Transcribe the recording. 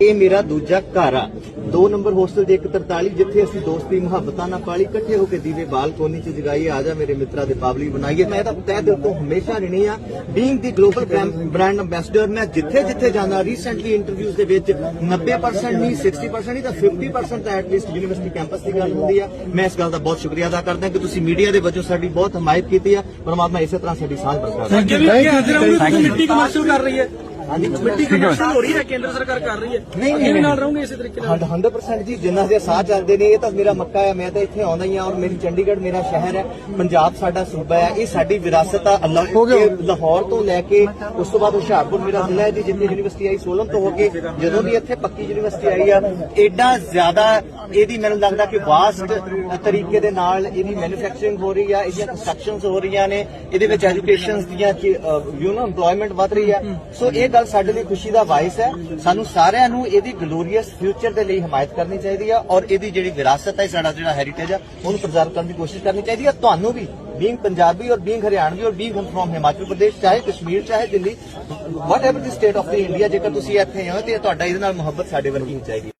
ਇਹ ਮੇਰਾ ਦੂਜਾ ਘਰ ਆ। ਦੋ ਨੰਬਰ ਹੋਸਟਲ ਦੇ 143 ਜਿੱਥੇ ਅਸੀਂ ਦੋਸਤੀ ਮੁਹੱਬਤਾਂ ਨਾਲ ਪਾਲੀ ਇਕੱਠੇ ਹੋ ਕੇ ਦੀਵੇ ਬਾਲ ਕੋਨੀ ਚ ਜਗਾਈਏ ਆ ਜਾ ਮੇਰੇ ਮਿੱਤਰਾਂ ਦੇ ਪਾਵਲੀ ਬਣਾਈਏ ਮੈਂ ਤਾਂ ਤਹਿ ਦਿਲ ਤੋਂ ਹਮੇਸ਼ਾ ਰਿਣੀ ਆ। Being the global brand ambassador ਮੈਂ ਜਿੱਥੇ ਜਿੱਥੇ ਜਾਂਦਾ ਰੀਸੈਂਟਲੀ ਇੰਟਰਵਿਊਜ਼ ਦੇ ਵਿੱਚ 90% ਨਹੀਂ 60% ਨਹੀਂ ਤਾਂ 50% ਤਾਂ ਐਟਲੀਸਟ ਯੂਨੀਵਰਸਿਟੀ ਕੈਂਪਸ ਦੀ ਗੱਲ ਹੁੰਦੀ ਆ। ਮੈਂ ਇਸ ਗੱਲ ਦਾ ਬਹੁਤ ਸ਼ੁਕਰੀਆ ਅਦਾ ਕਰਦਾ ਕਿ ਤੁਸੀਂ ਮੀਡੀਆ ਦੇ ਵਜੋਂ ਸਾਡੀ ਬਹੁਤ ਹਮਾਇਤ ਕੀਤੀ ਆ। ਪਰਮਾਤਮਾ ਇਸੇ ਤਰ੍ਹਾਂ ਸਾਡੀ ਸਾਂਝ ਬਰਕਰਾਰ ਰੱਖੇ। ਮਿੱਟੀ ਕਮਰਸ਼ੀਅਲ ਕਰ ਰਹੀ ਹੈ। ਹਾਂਜੀ ਮਿੱਟੀ ਕਮਰਸ਼ੀਅਲ ਹੋ ਰਹੀ ਹੈ ਕੇਂਦਰ ਸਰਕਾਰ ਕਰ ਰਹੀ ਹੈ। ਨਹੀਂ, ਅੱਗੇ ਵੀ ਨਹੀਂ। ਨਾਲ ਰਹੋਗੇ ਇਸੇ ਤਰੀਕੇ ਨਾਲ? 100% ਜੀ ਜਿੰਨਾ ਦੇ ਸਾਹ ਚੱਲਦੇ ਨੇ ਇਹ ਤਾਂ ਮੇਰਾ ਮੱਕਾ ਹੈ ਮੈਂ ਤਾਂ ਇੱਥੇ ਆਉਂਦਾ ਹੀ ਆ ਔਰ ਮੇਰੀ ਚੰਡੀਗੜ੍ਹ ਮੇਰਾ ਸ਼ਹਿਰ ਹੈ ਪੰਜਾਬ ਸਾਡਾ ਸੂਬਾ ਹੈ ਇਹ ਸਾਡੀ ਵਿਰਾਸਤ ਆ ਅੱਲਾ ਇਹ ਲਾਹੌਰ ਤੋਂ ਲੈ ਕੇ ਉਸ ਤੋਂ ਬਾਅਦ ਹੁਸ਼ਿਆਰਪੁਰ ਮੇਰਾ ਜ਼ਿਲ੍ਹਾ ਹੈ ਜੀ ਜਿੱਥੇ ਯੂਨੀਵਰਸਿਟੀ ਆਈ ਸੋਲਨ ਤੋਂ ਹੋ ਕੇ ਜਦੋਂ ਦੀ ਇੱਥੇ ਪੱਕੀ ਯੂਨੀਵਰਸਿਟੀ ਆਈ ਆ ਐਡਾ ਜ਼ਿਆਦਾ ਇਹਦੀ ਮੈਨੂੰ ਲੱਗਦਾ ਕਿ ਵਾਸਟ ਤਰੀਕੇ ਦੇ ਨਾਲ ਇਹਦੀ ਮੈਨੂਫੈਕਚਰਿੰਗ ਹੋ ਰਹੀ ਆ ਇਹਦੀਆਂ ਕੰਸਟਰਕਸ਼ਨਸ ਹੋ ਰਹੀਆਂ ਨੇ ਇਹਦੇ ਵਿੱਚ ਐਜੂਕੇਸ਼ਨਸ ਦੀਆਂ ਯੂ نو ਵਧ ਰਹੀ ਹੈ ਸੋ ਇਹ ਗੱਲ ਸਾਡੇ ਲਈ ਖੁਸ਼ੀ ਦਾ ਵਾਇਸ ਹੈ। ਸਾਨੂੰ ਸਾਰਿਆਂ ਨੂੰ ਇਹਦੀ ਗਲੋਰੀਅਸ ਫਿਊਚਰ ਦੇ ਲਈ ਹਮਾਇਤ ਕਰਨੀ ਚਾਹੀਦੀ ਆ ਔਰ ਇਹਦੀ ਜਿਹੜੀ ਵਿਰਾਸਤ ਹੈ, ਸਾਡਾ ਜਿਹੜਾ ਹੈਰੀਟੇਜ ਆ ਉਹਨੂੰ ਪ੍ਰਜਰਵ ਕਰਨ ਦੀ ਕੋਸ਼ਿਸ਼ ਕਰਨੀ ਚਾਹੀਦੀ ਆ ਤੁਹਾਨੂੰ ਵੀ ਬੀਇੰਗ ਪੰਜਾਬੀ ਔਰ ਬੀਇੰਗ ਹਰਿਆਣਵੀ ਔਰ ਬੀਇੰਗ ਫਰਮ ਹਿਮਾਚਲ ਪ੍ਰਦੇਸ਼ ਚਾਹੇ ਕਸ਼ਮੀਰ ਚਾਹੇ Delhi whatever the state of the India ਜੇਕਰ ਤੁਸੀਂ ਇੱਥੇ ਹੋ ਤੇ ਤੁਹਾਡਾ ਇਹਦੇ ਨਾਲ ਮੁਹੱਬਤ ਸਾਡੇ ਵਰਗੀ ਹੀ ਚਾਹੀਦੀ ਹੈ।